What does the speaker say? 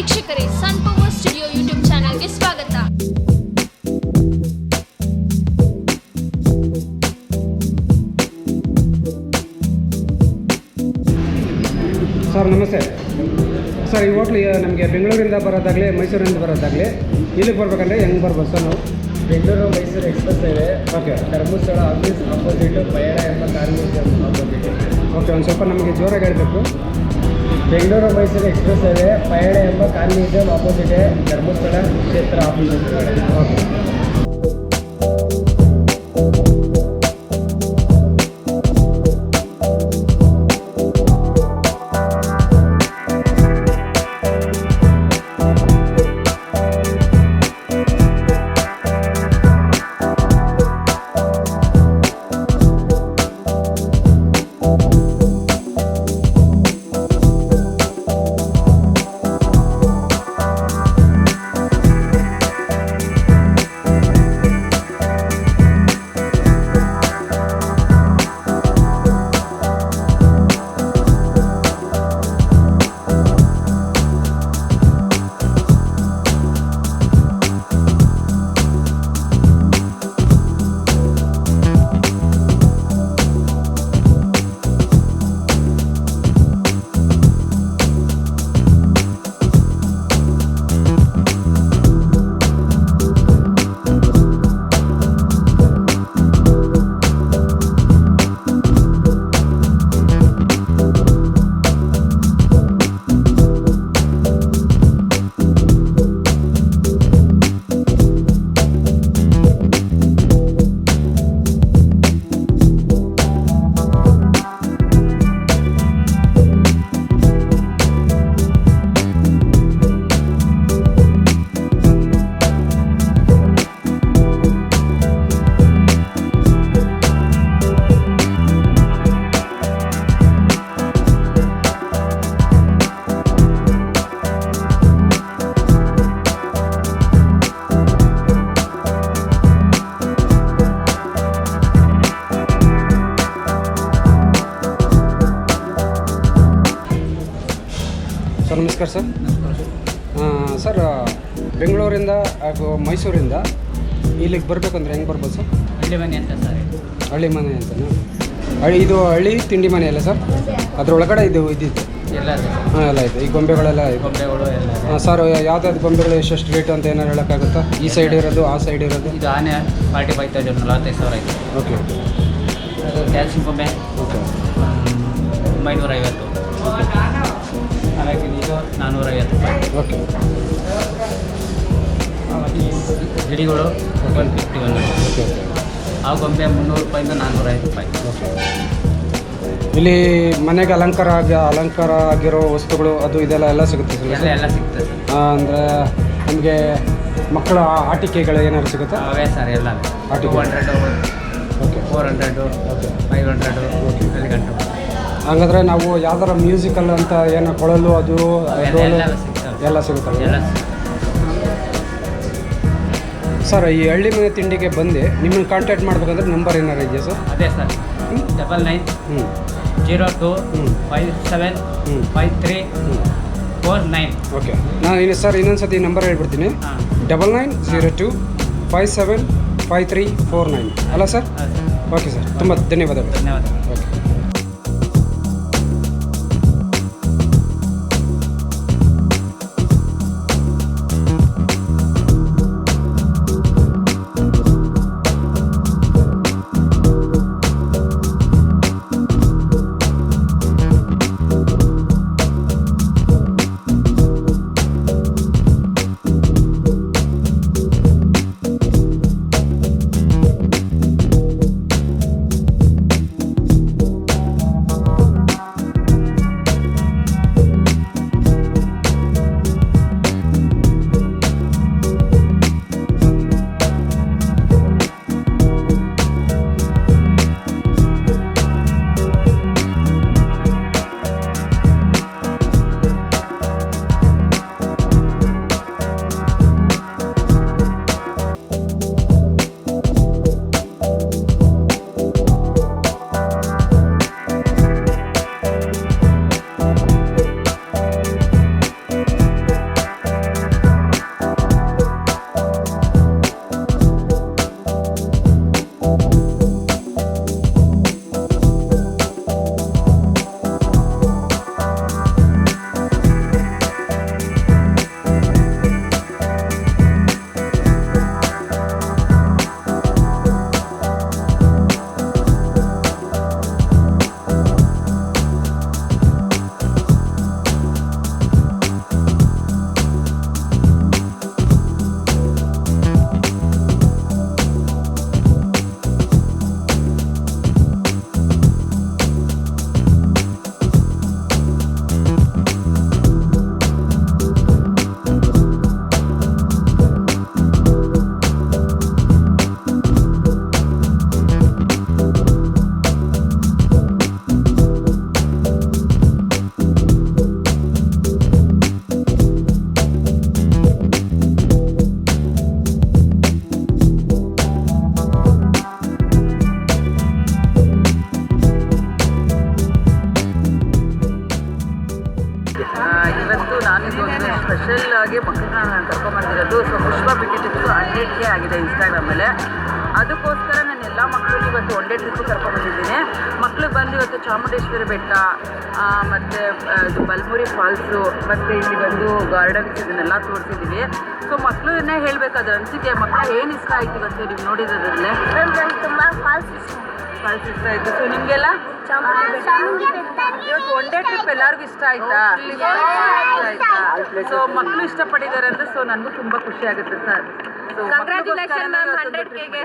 ಸನ್ power studio YouTube ಚಾನಲ್ಗೆ ಸ್ವಾಗತ. Sir ನಮಸ್ತೆ. ಸರ್ ಈ ಹೋಟ್ಲು ನಮಗೆ ಬೆಂಗಳೂರಿಂದ ಬರೋದಾಗಲಿ ಮೈಸೂರಿಂದ ಬರೋದಾಗಲಿ ಇಲ್ಲಿಗೆ ಬರ್ಬೇಕಂದ್ರೆ ಹೆಂಗೆ ಬರ್ಬೋದು ಸರ್ ನಾವು? ಬೆಂಗಳೂರು ಮೈಸೂರು ಎಕ್ಸ್ಪ್ರೆಸ್ ಇದೆ. ಓಕೆ. ಧರ್ಮಸ್ಥಳ ಆಫೀಸ್ ಆಪೋಸಿಟ್ ಪಯಣ ಎಂಬ ಕಾರ್ಮಿಕ ಆಪೋಸಿಟ್ ಓಕೆ ಒಂದು ಸ್ವಲ್ಪ ನಮಗೆ ಜೋರಾಗಿ ಹೇಳಬೇಕು. ಬೆಂಗಳೂರು ಮೈಸೂರು ಎಕ್ಸ್ಪ್ರೆಸ್ ಇದೆ ಪಯಣ ಎಂಬ ಕಾರ್ಮಿಕ ಆಪೋಸಿಟ್ ಧರ್ಮಸ್ಥಳ ಕ್ಷೇತ್ರ ಆಫೀಸ್. ಸರ್ ನಮಸ್ಕಾರ ಸರ್. ಹಾಂ ಸರ್ ಬೆಂಗಳೂರಿಂದ ಹಾಗೂ ಮೈಸೂರಿಂದ ಇಲ್ಲಿಗೆ ಬರಬೇಕಂದ್ರೆ ಹೆಂಗೆ ಬರ್ಬೋದು ಸರ್? ಹಳ್ಳಿ ಮನೆ ಅಂತ ಸರ್. ಹಳ್ಳಿ ಮನೆ ಅಂತನಾ? ಹಳ್ಳಿ ಇದು ಹಳ್ಳಿ ತಿಂಡಿ ಮನೆ ಅಲ್ಲ ಸರ್? ಅದರೊಳಗಡೆ ಇದು ಇದ್ದಿತ್ತು ಎಲ್ಲ. ಹಾಂ ಎಲ್ಲ ಇದೆ. ಈ ಗೊಂಬೆಗಳೆಲ್ಲ ಗೊಂಬೆಗಳು ಎಲ್ಲ ಹಾಂ ಸರ್ ಯಾವ್ದಾದ್ರು ಗೊಂಬೆಗಳು ಎಷ್ಟೆಷ್ಟು ರೇಟ್ ಅಂತ ಏನಾರು ಹೇಳೋಕ್ಕಾಗುತ್ತಾ? ಈ ಸೈಡ್ ಇರೋದು ಆ ಸೈಡ್ ಇರೋದು? ಇದು ಆನೆ ಫಾರ್ಟಿ ಫೈವ್ ತೌಸಂಡ್ ನಲವತ್ತೈದು ಸಾವಿರ ಇದೆ ಓಕೆ ಕ್ಯಾಲ್ಸಿಯಂ ಗೊಂಬೆ. ಓಕೆ. ಒಂಬೈನೂರ ಐವತ್ತು ನಾನ್ನೂರೈವತ್ತು ರೂಪಾಯಿ. Okay. ಗಿಡಿಗಳು one fifty one okay okay. ಆ ಗೊಂಬೆ ಮುನ್ನೂರು ರೂಪಾಯಿಂದ ನಾನ್ನೂರೈವತ್ತು ರೂಪಾಯಿ. ಓಕೆ. ಇಲ್ಲಿ ಮನೆಗೆ ಅಲಂಕಾರ ಆಗಿ ಅಲಂಕಾರ ಆಗಿರೋ ವಸ್ತುಗಳು ಅದು ಇದೆಲ್ಲ ಎಲ್ಲ ಸಿಗುತ್ತೆ ಸರ್? ಎಲ್ಲ ಎಲ್ಲ ಸಿಗ್ತದೆ ಸರ್. ಅಂದರೆ ನಮಗೆ ಮಕ್ಕಳ ಆಟಿಕೆಗಳು ಏನಾದ್ರು ಸಿಗುತ್ತಾ? ಅವೇ ಸರ್ ಎಲ್ಲ ಆಟಿಕೆ. Two hundred okay. Four hundred okay. Five hundred okay. ಅಲ್ಲಿ ಗಂಟು ಹಾಗಾದ್ರೆ ನಾವು ಯಾವ್ದಾರ ಮ್ಯೂಸಿಕಲ್ ಅಂತ ಏನು ಕೊಳಲು ಅದು ಡೋಲು ಎಲ್ಲ ಸಿಗುತ್ತೆ ಸಿಗುತ್ತಲ್ಲ ಸರ್ ಈ ಹಳ್ಳಿ ಮನೆ ತಿಂಡಿಗೆ ಬಂದು. ನಿಮ್ಮನ್ನು ಕಾಂಟ್ಯಾಕ್ಟ್ ಮಾಡ್ಬೇಕಂದ್ರೆ ನಂಬರ್ ಏನಾರು ಇದೆಯಾ ಸರ್ ಅದೇ ಸರ್ ಡಬಲ್ ನೈನ್ ಹ್ಞೂ ಜೀರೋ ಟು. ಫೈವ್ ಸೆವೆನ್ ಹ್ಞೂ ಫೈವ್ ತ್ರೀ ಹ್ಞೂ ಫೋರ್ ನೈನ್ ಓಕೆ ನಾನು ಇನ್ನು ಸರ್ ಇನ್ನೊಂದು ಸತಿ ನಂಬರ್ ಹೇಳ್ಬಿಡ್ತೀನಿ double nine zero two five seven five three four nine ಅಲ್ಲ ಸರ್ ಓಕೆ ಸರ್ ತುಂಬ ಧನ್ಯವಾದಗಳು. ಧನ್ಯವಾದ ಓಕೆ ಆಗಿ ಮಕ್ಕಳನ್ನ ಕರ್ಕೊಂಡ್ಬಂದಿರೋದು ಸೊ ಪುಷ್ಪ ಬಿಟ್ಟಿದ್ದು ಹಂಡ್ರೆಡ್ ಆಗಿದೆ ಇನ್ಸ್ಟಾಗ್ರಾಮಲ್ಲಿ ಅದಕ್ಕೋಸ್ಕರ ನಾನು ಎಲ್ಲ ಮಕ್ಕಳಿಗೆ ಇವತ್ತು ಒನ್ ಡೇ ಟ್ರಿಪ್ ಕರ್ಕೊಂಡ್ಬಂದಿದ್ದೀನಿ ಮಕ್ಳಿಗೆ ಬಂದು ಇವತ್ತು ಚಾಮುಂಡೇಶ್ವರಿ ಬೆಟ್ಟ ಮತ್ತು ಇದು ಬಲ್ಮುರಿ ಫಾಲ್ಸು ಮತ್ತು ಇಲ್ಲಿ ಬಂದು ಗಾರ್ಡನ್ಸ್ ಇದನ್ನೆಲ್ಲ ತೋರಿಸಿದ್ದೀವಿ ಸೊ ಮಕ್ಕಳನ್ನೇ ಇನ್ನೇ ಹೇಳಬೇಕಾದ್ರೆ ಅನಿಸಿಕೆ ಮಕ್ಕಳು ಏನು ಇಷ್ಟ ಆಯ್ತು ಇವತ್ತು ನೀವು ನೋಡಿದ್ರಲ್ಲೇ ತುಂಬ ಫಾಲ್ಸ್ ಫಾಲ್ಸ್ ಇಷ್ಟ ಆಯಿತು. ಸೊ ನಿಮಗೆಲ್ಲ? ಇವತ್ತು ಒನ್ ಡೇ ಟ್ರಿಪ್ ಎಲ್ಲರಿಗೂ ಇಷ್ಟ ಆಯ್ತಾ? ಇಷ್ಟ ಆಯ್ತಾ? ಸೊ ಮಕ್ಕಳು ಇಷ್ಟಪಡಿದ್ದಾರೆ ಅಂದ್ರೆ ಸೊ ನನಗೂ ತುಂಬ ಖುಷಿ ಆಗುತ್ತೆ sir. So Congratulations, hundred 100K